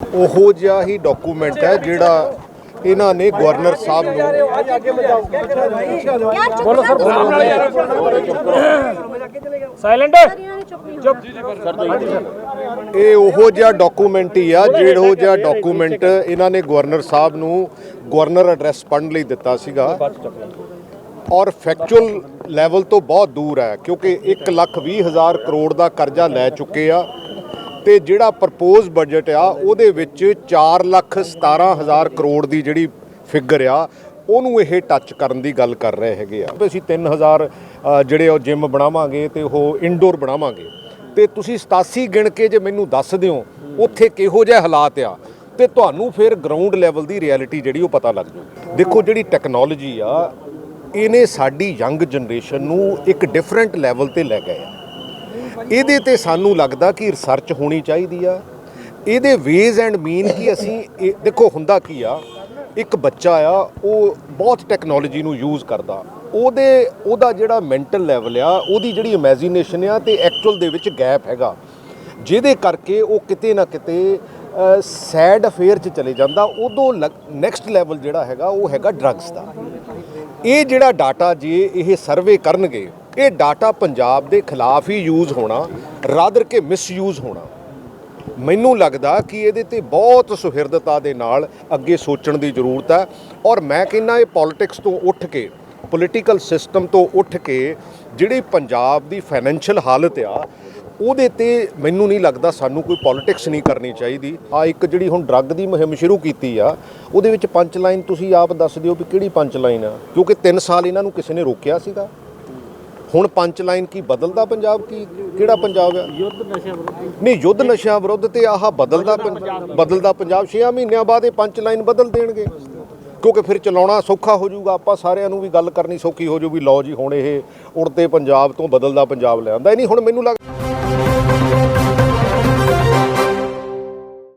ਉਹੋ ਜਿਹਾ ਹੀ ਡਾਕੂਮੈਂਟ ਹੈ ਜਿਹੜਾ ਇਹਨਾਂ ਨੇ ਗਵਰਨਰ ਸਾਹਿਬ ਨੂੰ ਬੋਲੋ ਸਰ ਸਾਇਲੈਂਟ ਚੁੱਪ ਇਹ ਉਹੋ ਜਿਹਾ ਡਾਕੂਮੈਂਟ ਹੀ ਆ ਜਿਹੋ ਜਿਹਾ ਡਾਕੂਮੈਂਟ ਇਹਨਾਂ ਨੇ ਗਵਰਨਰ ਸਾਹਿਬ ਨੂੰ ਗਵਰਨਰ ਐਡਰੈਸ ਪੜ੍ਹਨ ਲਈ ਦਿੱਤਾ ਸੀਗਾ। ਔਰ ਫੈਕਚੁਅਲ ਲੈਵਲ ਤੋਂ ਬਹੁਤ ਦੂਰ ਹੈ ਕਿਉਂਕਿ 1 ਲੱਖ 20 ਹਜ਼ਾਰ ਕਰੋੜ ਦਾ ਕਰਜ਼ਾ ਲੈ ਚੁੱਕੇ ਆ। ਤੇ ਜਿਹੜਾ ਪ੍ਰਪੋਜ਼ ਬਜਟ ਆ ਉਹਦੇ ਵਿੱਚ 4 ਲੱਖ 17 ਹਜ਼ਾਰ ਕਰੋੜ ਦੀ ਜਿਹੜੀ ਫਿਗਰ ਆ ਉਹਨੂੰ ਇਹ ਟੱਚ ਕਰਨ ਦੀ ਗੱਲ ਕਰ ਰਹੇ ਹੈਗੇ ਆ। ਵੀ ਅਸੀਂ 3000 ਅ, ਜਿਹੜੇ ਉਹ ਜਿਮ ਬਣਾਵਾਂਗੇ ਤੇ ਉਹ ਇਨਡੋਰ ਬਣਾਵਾਂਗੇ। ਤੇ ਤੁਸੀਂ 87 ਗਿਣ ਕੇ ਜੇ ਮੈਨੂੰ ਦੱਸ ਦਿਓ ਉੱਥੇ ਕਿਹੋ ਜਿਹੇ ਹਾਲਾਤ ਆ ਤੇ ਤੁਹਾਨੂੰ ਫਿਰ ਗਰਾਊਂਡ ਲੈਵਲ ਦੀ ਰਿਐਲਿਟੀ ਜਿਹੜੀ ਉਹ ਪਤਾ ਲੱਗ ਜੂ। ਦੇਖੋ ਜਿਹੜੀ ਟੈਕਨੋਲੋਜੀ ਆ ਇਹਨੇ ਸਾਡੀ ਯੰਗ ਜਨਰੇਸ਼ਨ ਨੂੰ ਇੱਕ ਡਿਫਰੈਂਟ ਲੈਵਲ ਤੇ ਲੈ ਗਏ ਆ। ਇਹਦੇ ਤੇ ਸਾਨੂੰ ਲੱਗਦਾ ਕਿ ਰਿਸਰਚ ਹੋਣੀ ਚਾਹੀਦੀ ਆ। ਇਹਦੇ ਵੇਜ਼ ਐਂਡ ਮੀਨ ਕੀ ਅਸੀਂ, ਇਹ- ਦੇਖੋ ਹੁੰਦਾ ਕੀ ਆ, ਇੱਕ ਬੱਚਾ ਆ, ਉਹ ਬਹੁਤ ਟੈਕਨੋਲੋਜੀ ਨੂੰ ਯੂਜ਼ ਕਰਦਾ। ਉਹਦੇ, ਉਹਦਾ ਜਿਹੜਾ ਮੈਂਟਲ ਲੈਵਲ ਆ, ਉਹਦੀ ਜਿਹੜੀ ਇਮੇਜਿਨੇਸ਼ਨ ਆ ਤੇ ਐਕਚੁਅਲ ਦੇ ਵਿੱਚ ਗੈਪ ਹੈਗਾ। ਜਿਹਦੇ ਕਰਕੇ ਉਹ ਕਿਤੇ ਨਾ ਕਿਤੇ ਸੈਡ ਅਫੇਅਰ 'ਚ ਚਲੇ ਜਾਂਦਾ। ਉਦੋਂ ਨੈਕਸਟ ਲੈਵਲ ਜਿਹੜਾ ਹੈਗਾ, ਉਹ ਹੈਗਾ ਡਰੱਗਸ ਦਾ। ਇਹ ਜਿਹੜਾ ਡਾਟਾ ਜੇ ਇਹ ਸਰਵੇ ਕਰਨਗੇ ਇਹ ਡਾਟਾ ਪੰਜਾਬ ਦੇ ਖਿਲਾਫ ਹੀ ਯੂਜ਼ ਹੋਣਾ ਰਾਦਰ ਕਿ ਮਿਸਯੂਜ਼ ਹੋਣਾ। ਮੈਨੂੰ ਲੱਗਦਾ ਕਿ ਇਹਦੇ ਤੇ ਬਹੁਤ ਸੁਹਿਰਦਤਾ ਦੇ ਨਾਲ ਅੱਗੇ ਸੋਚਣ ਦੀ ਜ਼ਰੂਰਤ ਹੈ। ਔਰ ਮੈਂ ਕਹਿੰਦਾ ਇਹ ਪੋਲਿਟਿਕਸ ਤੋਂ ਉੱਠ ਕੇ ਪੋਲੀਟੀਕਲ ਸਿਸਟਮ ਤੋਂ ਉੱਠ ਕੇ ਜਿਹੜੀ ਪੰਜਾਬ ਦੀ ਫਾਈਨੈਂਸ਼ੀਅਲ ਹਾਲਤ ਆ, ਉਹਦੇ ਤੇ ਮੈਨੂੰ ਨਹੀਂ ਲੱਗਦਾ ਸਾਨੂੰ ਕੋਈ ਪੋਲਿਟਿਕਸ ਨਹੀਂ ਕਰਨੀ ਚਾਹੀਦੀ। ਆ ਇੱਕ ਜਿਹੜੀ ਹੁਣ ਡਰੱਗ ਦੀ ਮੁਹਿੰਮ ਸ਼ੁਰੂ ਕੀਤੀ ਆ, ਉਹਦੇ ਵਿੱਚ ਪੰਚ ਲਾਈਨ ਤੁਸੀਂ ਆਪ ਦੱਸ ਦਿਓ ਵੀ ਕਿਹੜੀ ਪੰਚ ਲਾਈਨ ਆ? ਕਿਉਂਕਿ 3 ਸਾਲ ਇਹਨਾਂ ਨੂੰ ਕਿਸੇ ਨੇ ਰੋਕਿਆ ਸੀਗਾ। ਹੁਣ ਪੰਚ ਲਾਈਨ ਕੀ ਬਦਲਦਾ ਪੰਜਾਬ? ਕੀ ਕਿਹੜਾ ਪੰਜਾਬ ਆ? ਯੁੱਧ ਨਸ਼ਾ ਵਿਰੋਧੀ। ਨਹੀਂ ਯੁੱਧ ਨਸ਼ਿਆਂ ਵਿਰੁੱਧ ਤੇ ਆਹ ਬਦਲਦਾ ਬਦਲਦਾ ਪੰਜਾਬ। 6 ਮਹੀਨਿਆਂ ਬਾਅਦ ਇਹ ਪੰਚ ਲਾਈਨ ਬਦਲ ਦੇਣਗੇ। ਕਿਉਂਕਿ ਫਿਰ ਚਲਾਉਣਾ ਸੌਖਾ ਹੋ ਜਾਊਗਾ। ਆਪਾਂ ਸਾਰਿਆਂ ਨੂੰ ਵੀ ਗੱਲ ਕਰਨੀ ਸੌਖੀ ਹੋ ਜਾਊ ਵੀ ਲਓ ਜੀ ਹੁਣ ਇਹ ਉੜਦੇ ਪੰਜਾਬ ਤੋਂ ਬਦਲਦਾ ਪੰਜਾਬ ਲੈ ਆਂਦਾ ਨਹੀਂ ਹੁਣ ਮੈਨੂੰ ਲੱਗ